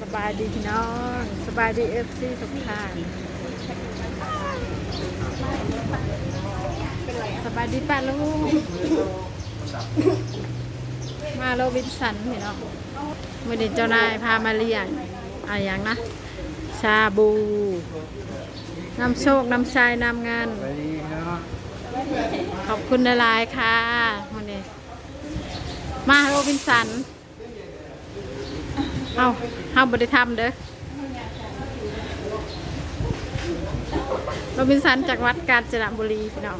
สบายดีพี่น้องสบายดีเอฟซีทุกท่านสบายดีป้าลูกมาโรบินสันพี่น้องมื่อนี้เจ้านายพามาเลี้ยงอะไรอย่างนะชาบูนำโชคนำชัยนำงินขอบคุณหลายๆค่ะวันนี้มาโรบินสัน เอาเฮาบ่ได้ทำเด้อโรบินสันจากวัดกาญจนบุรีพี่น้อง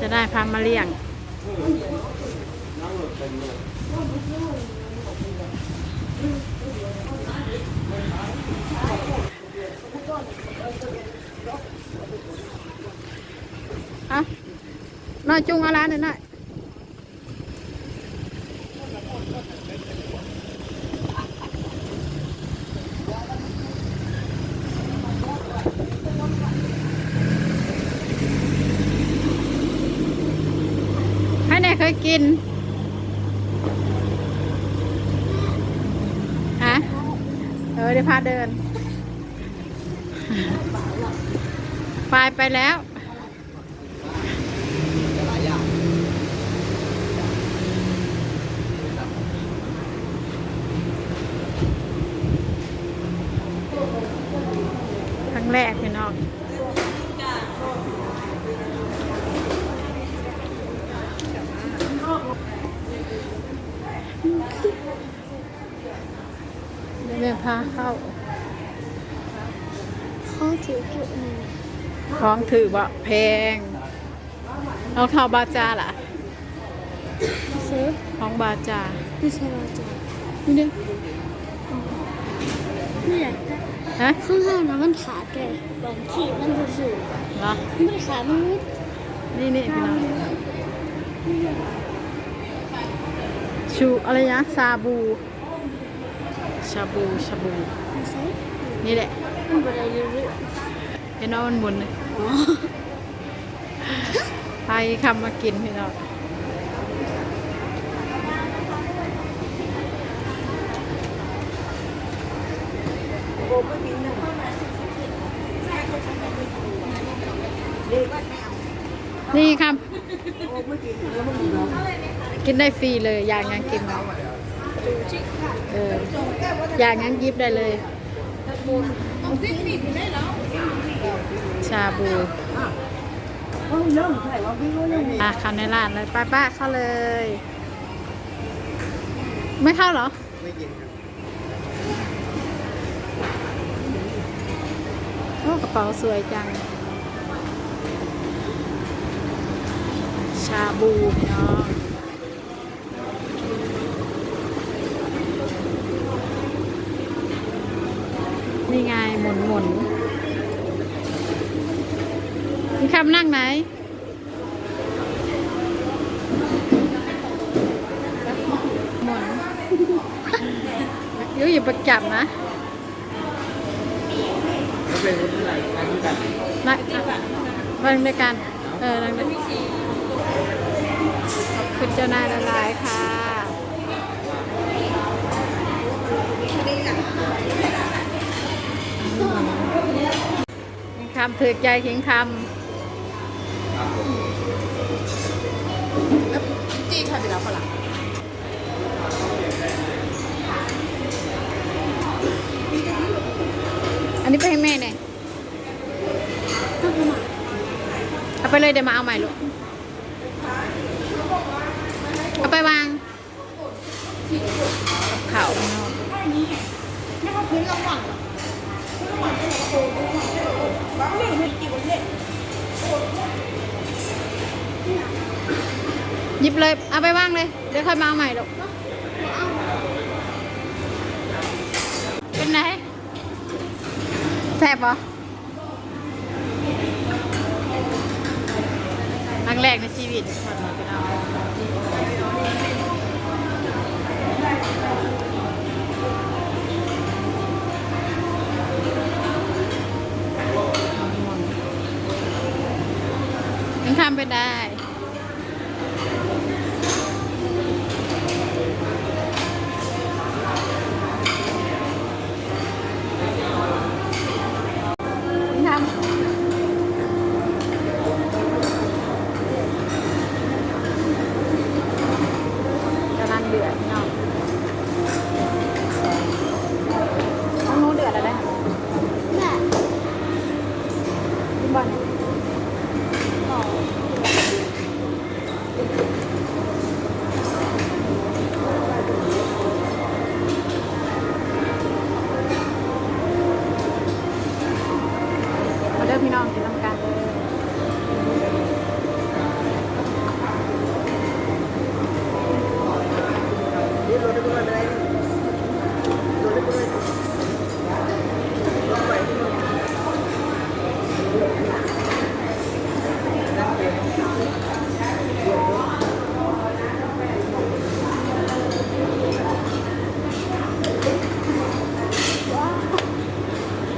จะได้พามาเลี้ยงเอาน้อยจุงเอาร้านหน่อยหน่อยให้แน่เคย กินฮะเออเดี๋ยวพาเดินไปไปแล้ว ครั้งแรกพี่น้องเดี๋ยวแม่ พาเข้าเขาถือจุดหนึ่งของถือว่าแพงรองเท้าบาจาล่ะซื้อของบาจาที่ชราจานี่เนี่ยไม่อยากได้ฮะข้างห้างนะมันขาดแกบางขีดมันจะสูงเหรอมันไม่ได้ขาดมันนิดนี่นี่พี่น้องชูอะไรนะซาบู ชาบูชาบูไม่ใช่นี่แหละมันเป็นอะไรเรื่อยเห็นว่ามันหมุนเลยๆอ๋อไปคำมากินพี่น้องนี่ครับ กินได้ฟรีเลย อย่างยังกิน เอออย่างยังยิบได้เลย ชาบูอะเข้าในร้านเลยป้าป้าเข้าเลย ไม่เข้าเหรอ ไม่กินครับโอ้กระเป๋าสวยจัง ชาบูพี่น้องนี่ไงหมุ นหมุนมีคำนั่งไหน หมุนยุอย่าประจับนะก็เป็นคนที่ไหนทานด้วยกันนั่งนั่งด้วยกัน เออนั่งด้วยขอบคุณเจ้านายละลายค่ะำถือใจขิงคจี้ค่ะไปแล้วฝรั่งำอันนี้ไปให้แม่เนี่ยเอาไปเลยเดี๋ยวมาเอาใหม่ลูก ยิบเลย เอาไปวางเลย เดี๋ยวค่อยมาเอาใหม่ลูกเป็นไงแซ่บปะครั้งแรกในชีวิตยังทำไปได้ พี่น้องน้องนู้นเดือดแล้วได้ค่ะ แม่ กินบอลเนี่ย ต่อ มาเด้อพี่น้องกินน้ำกันเลย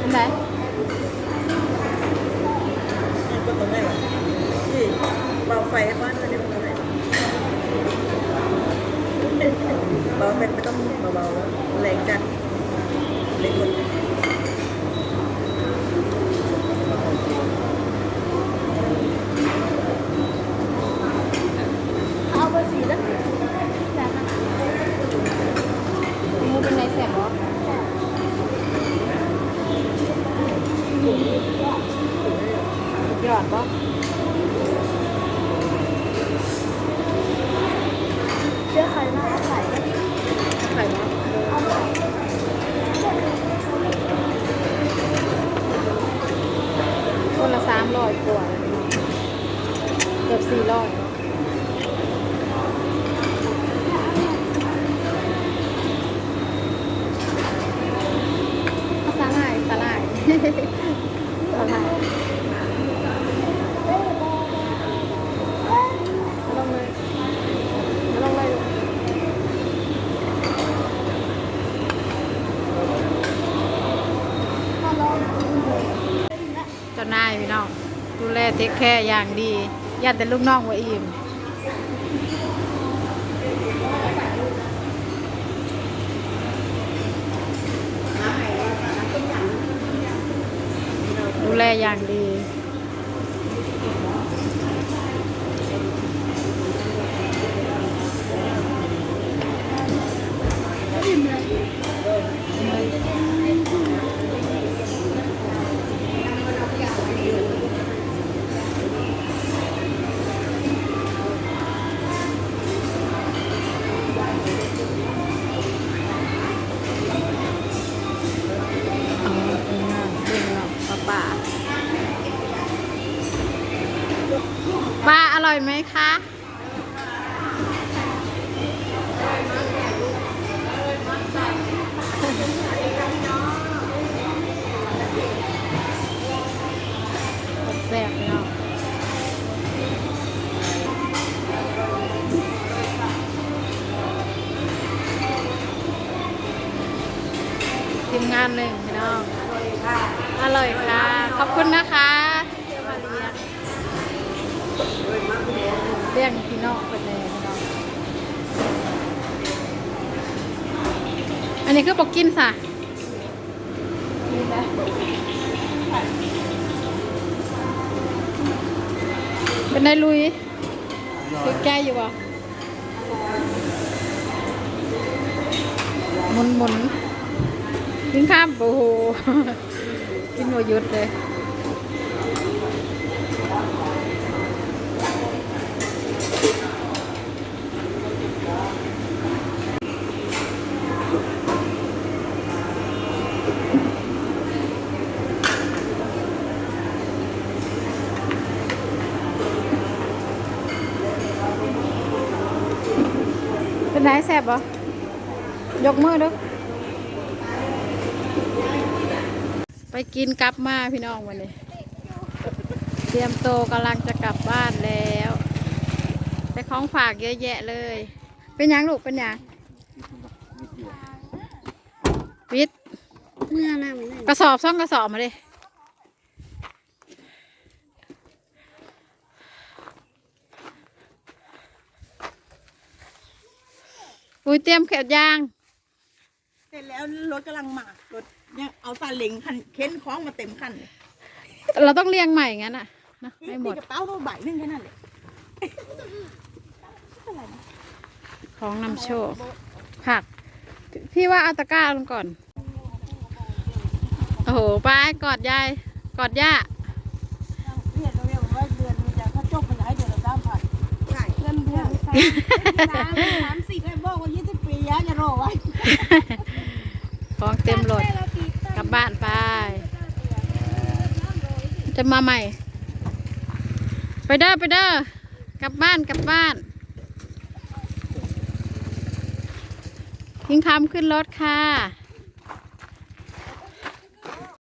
เป็นไร ก็ตรงนี้แหละที่เบาไฟบ้านมันเนี่ยตรงไหน เบาไฟไม่ต้องเบาๆแล้วแรงจัดเล็กคน เอาเบอร์สี่แล้วแต่ค่ะ มูเป็นไรแสบเหรอหยอดปะ เชื่อใครมาเอาไข่ก็ ไข่ปะ เอาไข่ คนละสามร้ อยกว่าเกือบสี่ร้อยสาหร่ายสาหร่าย สาหร่ายลงเลยลงเลย มาลอง เจ้านายพี่น้องดูแลเทคแคร์อย่างดีญาติแต่ลูกน้องว่าอิ่มดูแลอย่าง ร่อยไหมคะแซ่บเนาะทีมงานหนึ่งพี่น้อง อร่อยค่ะ ขอบคุณนะคะ เลี้ยงพี่น้องเป็นเลยพี่น้องอันนี้คือบอกกินสะเป็นไงลุยคือแก้อยู่ปะหมุนหมุนกินข้ามโอ้โห กินหัวยุดเลย เป็นไรแสบปะยกมือดูไปกินกลับมาพี่น้องวันนี้ เตรียมโตวกำลังจะกลับบ้านแล้วได้ของฝากเยอะแยะเลย เป็นหยังลูกเป็นหยังวิทย์เมื่อนั่งนั่งกระสอบซ่องกระสอบมาเลย อุ้ยเตรียมแขกย่าง เสร็จแล้วรถกำลังมารถเนี่ยเอาสาเล้งคันเข็นคล้องมาเต็มคันเราต้องเรียงใหม่งั้นอะนะไม่หมด กระเป๋าเราใบหนึงแค่นั้นเลยของนำโชคผัก พี่ว่าเอาตะกร้าลงก่อน โอ้โหปกากอดยาย กอรย่าเดือนมีแต่เขาจบไปหลายเดือนละสามพันใช่เดือนเดือนสามสาม ของเต็มรถกลับบ้านไป จะมาใหม่ ไปเด้อไปเด้อกลับบ้านกลับบ้านทิ้งคำขึ้นรถค่ะ